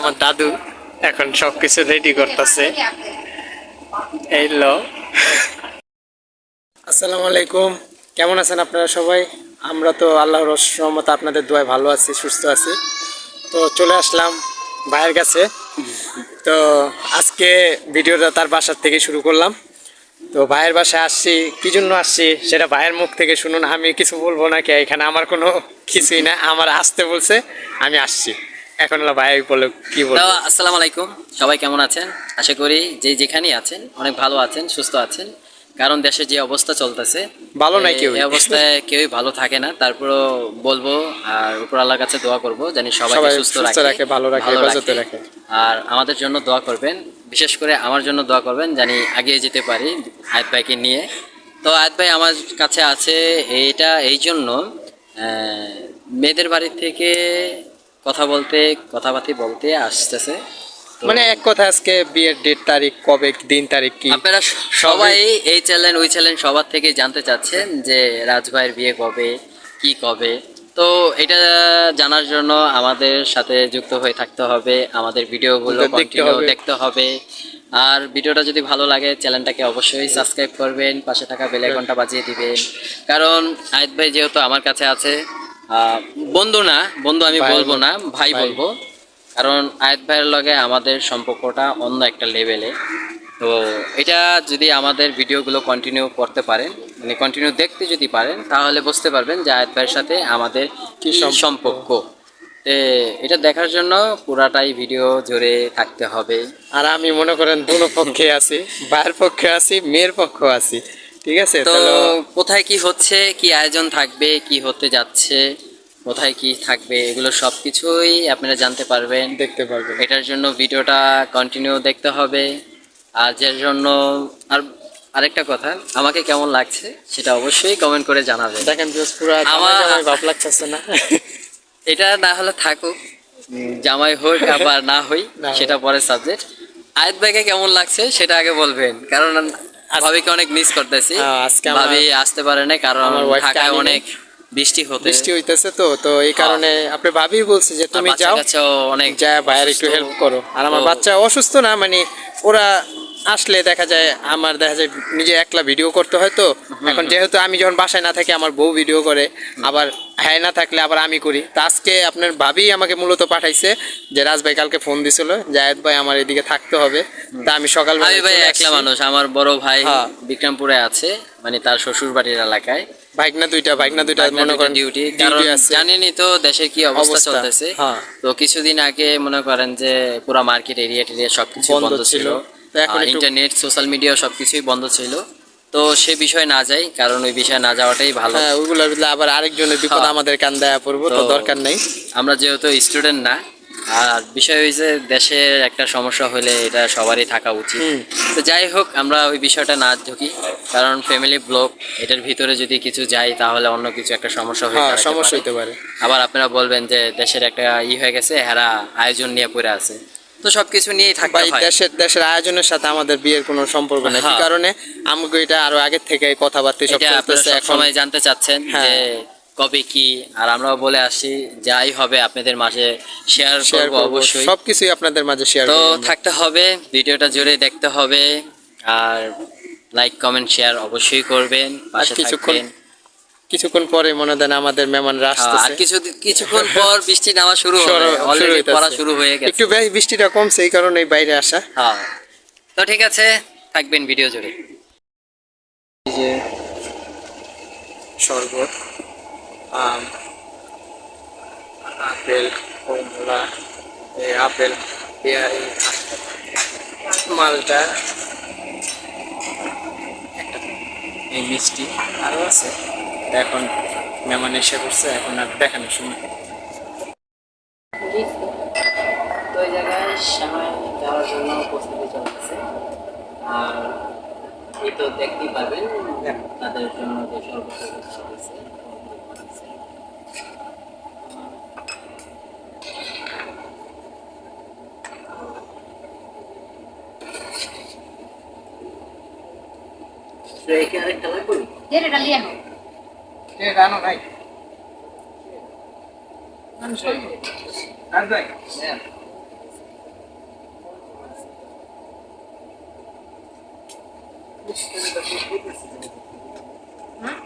আমার দাদু এখন সবকিছু রেডি করতেছে। এই লো। আসসালামু আলাইকুম। কেমন আছেন আপনারা সবাই? আমরা তো আল্লাহর রহমত আপনাদের দোয়ায় ভালো আছি, সুস্থ আছি। তো চলে আসলাম ভাইয়ের কাছে। তো আজকে ভিডিওটা তার বাসার থেকে শুরু করলাম। তো ভাইয়ের বাসায় আসছি, কি জন্য আসছি সেটা ভাইয়ের মুখ থেকে শুনুন। আমি কিছু বলব না কে এখানে আমার কোনো কিছুই না আমার আসতে বলছে, আমি আসছি। এখন হলো ভাই বলে কি তো বলব আসসালামু আলাইকুম। সবাই কেমন আছেন? আশা করি যে যেখানেই আছেন অনেক ভালো আছেন সুস্থ আছেন। কারণ দেশে যে অবস্থা চলতেছে ভালো নাই কেউ এই অবস্থায় কেউই ভালো থাকে না। তারপরও বলব আর উপর আল্লাহর কাছে দোয়া করব জানি সবাই সুস্থ রাখে ভালো রাখে, হেফাজতে রাখে। আর আমাদের জন্য দোয়া করবেন বিশেষ করে আমার জন্য দোয়া করবেন জানি এগিয়ে যেতে পারি আয়াত ভাইকে নিয়ে। তো আয়াত ভাই আমার কাছে আছে এইটা এই জন্য মেয়েদের বাড়ি থেকে কথা বলতে কথাবার্তি বলতে আসতেছে। মানে এক কথা আজকে বিয়ের ডেট তারিখ কবে দিন তারিখ কি? আপনারা সবাই এই চ্যানেল ওই চ্যানেল সবার থেকে জানতে চাচ্ছেন যে রাজভাইয়ের বিয়ে কবে কি কবে। তো এটা জানার জন্য আমাদের সাথে যুক্ত হয়ে থাকতে হবে। আমাদের ভিডিওগুলো কন্টিনিউ হবে। দেখতে হবে। আর ভিডিওটা যদি ভালো লাগে চ্যানেলটাকে অবশ্যই সাবস্ক্রাইব করবেন। পাশে থাকা বেল আইকনটা বাজিয়ে দিবেন। কারণ আয়ত ভাই যেহেতু আমার কাছে আছে বন্ধু না বন্ধু আমি বলব না ভাই। বলব। কারণ আয়াত ভাইয়ের লগে আমাদের সম্পর্কটা অন্য একটা লেভেলে তো এটা যদি আমাদের ভিডিওগুলো কন্টিনিউ করতে পারেন মানে কন্টিনিউ দেখতে যদি পারেন তাহলে বুঝতে পারবেন যে আয়াত ভাইয়ের সাথে আমাদের কি সম্পর্ক। এটা দেখার জন্য পুরাটাই ভিডিও জুড়ে থাকতে হবে। আর আমি মনে করেন দুনো পক্ষে আছি ভাইয়ের পক্ষে আছি মেয়ের পক্ষে আছি। ঠিক আছে তো কোথায় কি হচ্ছে কি আয়োজন থাকবে কি হতে যাচ্ছে কোথায় কি থাকবে এগুলো সব কিছুই আপনারা জানতে পারবেন। দেখতে পারবেন। এটার জন্য ভিডিওটা কন্টিনিউ দেখতে হবে। আর যার জন্য আর আরেকটা কথা আমাকে কেমন লাগছে সেটা অবশ্যই কমেন্ট করে জানাবেন। দেখেন পুরো আমার- ভাব লাগতেছে না। এটা না হলে থাকুক জামাই হোক আবার না হই সেটা পরে সাবজেক্ট আয়াত ভাইকে কেমন লাগছে সেটা আগে বলবেন কারণ ভাবিকে অনেক মিস করতেছি। হ্যাঁ, আজকে ভাবি আসতে পারে না কারণ আমার ঢাকায় অনেক বৃষ্টি হতে বৃষ্টি হইতেছে তো তো এই কারণে আপনি ভাবি বলছে যে তুমি যাও। অনেক যা ভাইয়ের একটু হেল্প করো। আর আমার বাচ্চা অসুস্থ না মানে ওরা আসলে দেখা যায় আমার দেখা যায় নিজে একলা ভিডিও করতে হয় তো। এখন যেহেতু আমি যখন বাসায় না থাকি আমার বউ ভিডিও করে আবার হ্যাঁ না থাকলে আবার আমি করি। তা আজকে আপনার ভাবি আমাকে মূলত পাঠাইছে যে রাজ ভাই কালকে ফোন দিছিল জায়েদ ভাই আমার এদিকে থাকতে হবে। তা আমি সকাল আমি ভাই একলা মানুষ আমার বড় ভাই হ্যাঁ। বিক্রমপুরে আছে মানে তার শ্বশুর বাড়ির এলাকায়। ভাগনা দুইটা ভাগনা দুইটা মনে করেন ডিউটি কারণ জানেনই তো দেশের কি অবস্থা চলতেছে। হ্যাঁ। তো কিছুদিন আগে মনে করেন যে পুরো মার্কেট এরিয়া টেরিয়া সবকিছু বন্ধ ছিল। তো এখন ইন্টারনেট সোশ্যাল মিডিয়া সবকিছুই বন্ধ ছিল। তো সে বিষয়ে না যাই কারণ ওই বিষয়ে না যাওয়াটাই ভালো। হ্যাঁ ওইগুলোর ভিতরে আবার আরেকজনের বিপদ হ্যাঁ। আমাদের কান দেয়া পড়ব তো দরকার নেই। আমরা যেহেতু স্টুডেন্ট না আর বিষয় হয়েছে দেশের একটা সমস্যা হলে এটা সবারই থাকা উচিত। তো যাই হোক আমরা ওই বিষয়টা না ঢুকি কারণ ফ্যামিলি ব্লগ এটার ভিতরে যদি কিছু যাই তাহলে অন্য কিছু একটা সমস্যা হয়ে হ্যাঁ সমস্যা। হইতে পারে। আবার আপনারা বলবেন যে দেশের একটা ই হয়ে গেছে হেরা আয়োজন নিয়ে পড়ে আছে। তো সবকিছু নিয়েই থাকতে ভাই হয় দেশের দেশের আয়োজনের সাথে আমাদের বিয়ের কোনো সম্পর্ক নেই। কি হ্যাঁ। কারণে? আমাকে এটা আরও আগের থেকে কথাবার্তা সব এটা আপনারা চলতেছে এখন। সবসময় জানতে চাচ্ছেন হ্যাঁ। যে কবে কি আর আমরাও বলে আসি যাই হবে আপনাদের মাঝে শেয়ার শেয়ার করব করব অবশ্যই। সবকিছুই আপনাদের মাঝে শেয়ার তো করব থাকতে হবে ভিডিওটা জুড়ে দেখতে হবে আর লাইক কমেন্ট শেয়ার অবশ্যই করবেন পাশে কিছুক্ষণ থাকবেন। কিছুক্ষণ পরে মনে দেন আমাদের মেহমানরা আর আসতেছে। কিছু কিছুক্ষণ পর বৃষ্টি নামা শুরু হবে। অলরেডি পড়া শুরু হয়ে গেছে। একটু বেশ বৃষ্টিটা কমছে এই কারণে বাইরে আসা। হ্যাঁ। তো ঠিক আছে থাকবেন ভিডিও জুড়ে। এই যে শরবত আম আপেল কমলা এই আপেল পেয়ারি মালটা এই মিষ্টি আরও আছে। এখন মেহমান এসে করছে এখন আর দেখানোর সময়। তো ওই জায়গায় যাওয়ার জন্য প্রস্তুতি চলতেছে। আর এই তো দেখতেই পাবেন তাদের জন্য যে এখানে আরেকটা লাগবে el viejo. হ্যাঁ।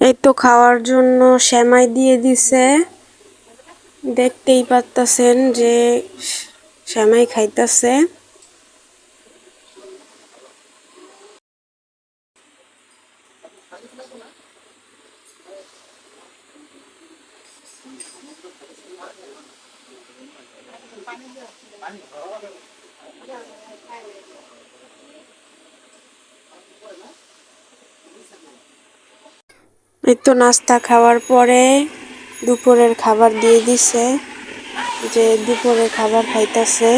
এই তো খাওয়ার জন্য শ্যামাই দিয়ে দিছে। দেখতেই পারতাছেন যে সেমাই খাইতাছে। এই তো নাস্তা খাওয়ার পরে দুপুরের খাবার দিয়ে দিছে। যে দুপুরে খাবার খাইতেছে।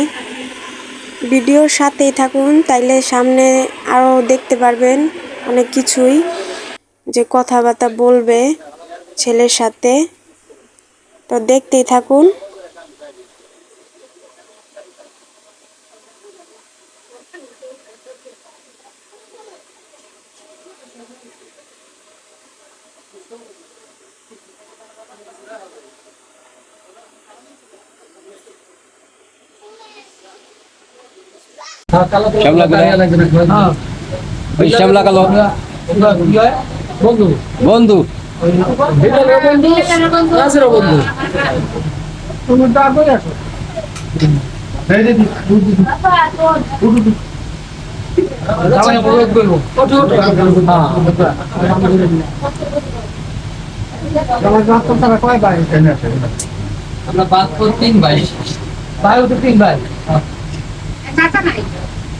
ভিডিওর সাথেই থাকুন, তাইলে সামনে আরও দেখতে পারবেন অনেক কিছুই। যে কথাবার্তা বলবে ছেলের সাথে। তো দেখতেই থাকুন। শ্যামলা কোথায়? ওই শ্যামলা কালো? বন্ধু। বন্ধু। বন্ধু হ্যাঁ আমরা বাদ তিন ভাই। ভাই। তো তিন ভাই।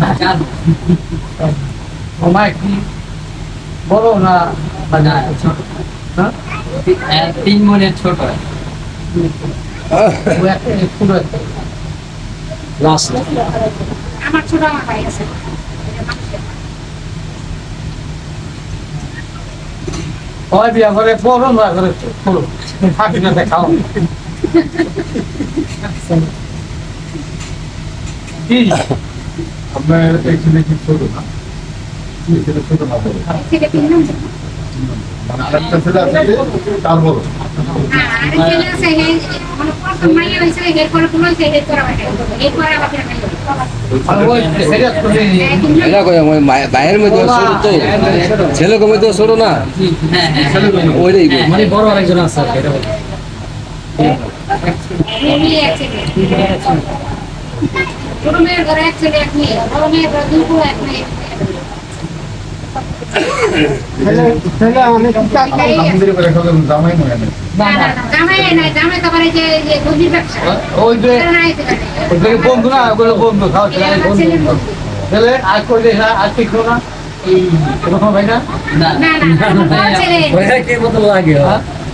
হ্যাঁ মাই কি বড় না হ্যাঁ? তিন মনের ছোট। ও একটা ছোট একটা। লাস্ট আমার ছোট আমার ভাই আছে। ওই বিয়া করে বড় না করে ছোট থাকি না দেখাও। কি? আপনার এই ছেলে কি ছোট না? এই ছেলে ছোট না বড়। ছেলে তিন নম্বর। মানে আরেকটা ছেলে আছে যে তার বড়। হ্যাঁ মানে হ্যাঁ, মায়ের- ভাইয়ের মধ্যে ছোট তো। ছেলে কমে তো ছোট না? ওইটাই মানে বড় আরেকজন আছে এটা ছেলে ছোট মেয়ের ঘরে এক ছেলে এক মেয়ে বড় মেয়ের ঘরে দুই এক মেয়ে। বন্ধু না ওগুলো বন্ধু খাওয়া আর করলে না আর ঠিক না? এই ভাই না? না না ছেলে। কি মতো লাগে?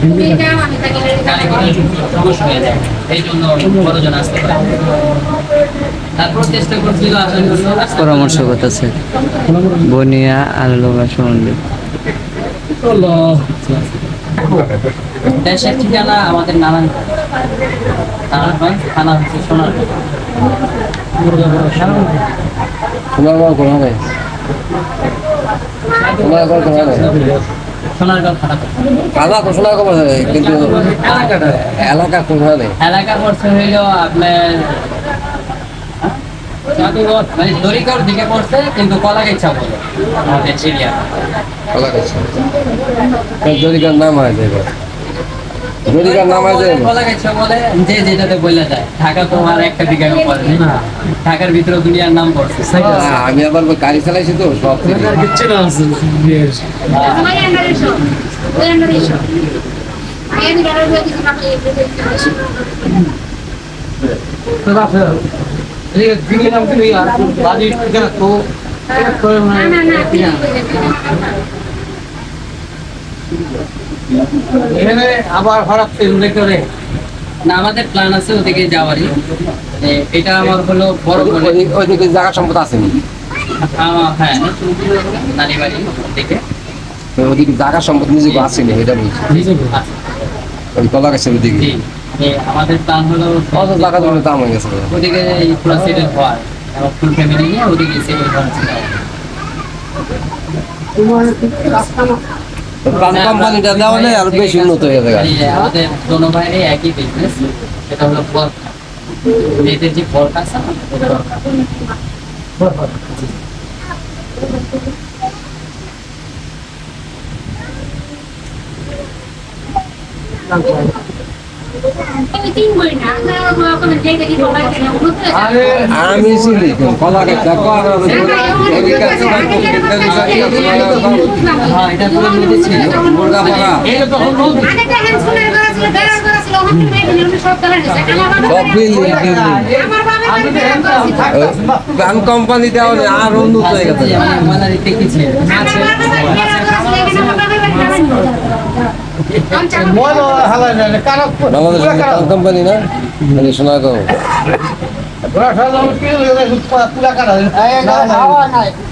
যে আমি তাকে সমস্যা হয়ে যায় এই জন্য বড়জন আসতে পারে তারপর চেষ্টা করছিল আসার জন্য পরামর্শ করতেছে। বনিয়া আর লোকা সম্বন্ধে দেশের ঠিকানা আমাদের নানান নারায়ণগঞ্জ থানা হচ্ছে তোমার কোন হবে তোমার বাবা কোন হবে সোনারগঞ্জ থানা কালা কবে হবে কিন্তু এলাকা হবে এলাকা পড়ছে হইল আপনার মানে দিকে পড়ছে কিন্তু কলাগাইছা বলে আমাদের চিড়িয়া এলাকা যদি নাম হয় মেডিকেল নামায় দেন কলা গাছ বলে যে যেটাতে বলে যায়। ঢাকা তোমার একটা দিকে পড়ে না। ঢাকার ভিতরে দুনিয়ার নাম পড়ছে। আমি আবার গাড়ি চালাইছি তো সব। না আছে কিছু না নাম কি আর তো না না না ঠিক আছে এখানে আবার হঠাৎ তেল করে না আমাদের প্ল্যান আছে ওদিকে যাওয়ারই। এটা আমার হলো বড় ওইদিকে জায়গা সম্পদ আসেনি হ্যাঁ। নানি বাড়ি ওদিকে জায়গা সম্পদ নিজেকে আসেনি এটা বলছি। ওই কলা গাছের ওইদিকে আমাদের প্ল্যান হলো কত জায়গা জমি দাম হয়ে গেছে? ওদিকে পুরো সেটেল হওয়ার। এবং ফুল ফ্যামিলি নিয়ে ওদিকে সেটেল করার চিন্তা কোম্পানিটা দেওয়া নেই আর বেশি উন্নত হয়ে যাবে। এই যে আমাদের দোনো ভাইয়ের একই বিজনেস সেটা হলো মেয়েদের যে আছে ওটা দরকার। আমি কলা ছিল ছিল প্রাণ কোম্পানি দেওয়া আর উন্নত হয়ে গেছে। বাংলাদেশ কোম্পানি না?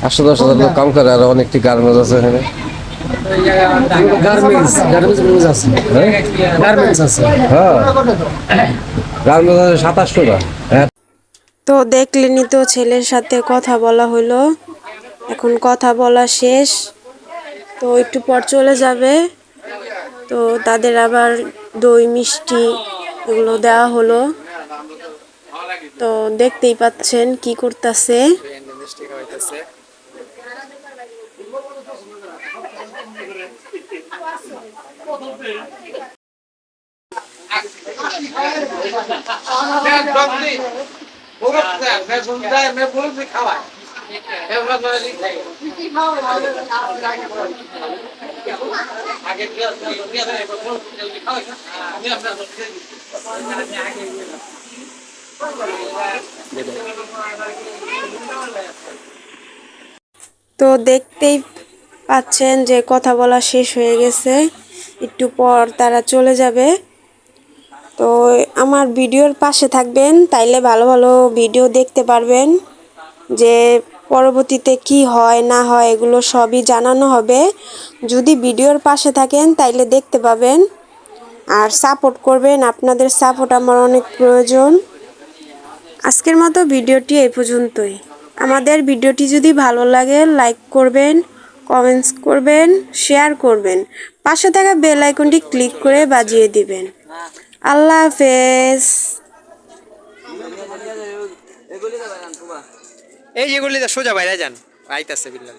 আটশো দশ হাজার লোক কাম করে আর অনেকটি গার্মেন্টস আছে এখানে। গার্মেন্টস গার্মেন্টস আছে। গার্মেন্টস আছে। হ্যাঁ। গার্মেন্টস আছে সাতাশশো হ্যাঁ তো দেখলেনি তো ছেলের সাথে কথা বলা হলো। এখন কথা বলা শেষ। তো একটু পর চলে যাবে। তো তাদের আবার দই মিষ্টি এগুলো দেওয়া হলো। তো দেখতেই পাচ্ছেন কি করতেছে। খাওয়াইতেছে তো দেখতেই পাচ্ছেন যে কথা বলা শেষ হয়ে গেছে। একটু পর তারা চলে যাবে। তো আমার ভিডিওর পাশে থাকবেন, তাইলে ভালো ভালো ভিডিও দেখতে পারবেন যে পরবর্তীতে কি হয়, না হয়, এগুলো সবই জানানো হবে। যদি ভিডিওর পাশে থাকেন, তাইলে দেখতে পাবেন। আর সাপোর্ট করবেন, আপনাদের সাপোর্ট আমার অনেক প্রয়োজন। আজকের মতো ভিডিওটি এই পর্যন্তই। আমাদের ভিডিওটি যদি ভালো লাগে, লাইক করবেন, কমেন্টস করবেন, শেয়ার করবেন। পাশে থাকা বেল আইকনটি ক্লিক করে বাজিয়ে দিবেন। আল্লাহ হাফেজ। এই যেগুলি সোজা বাইরে যান। আইতাছে বিল্লাহ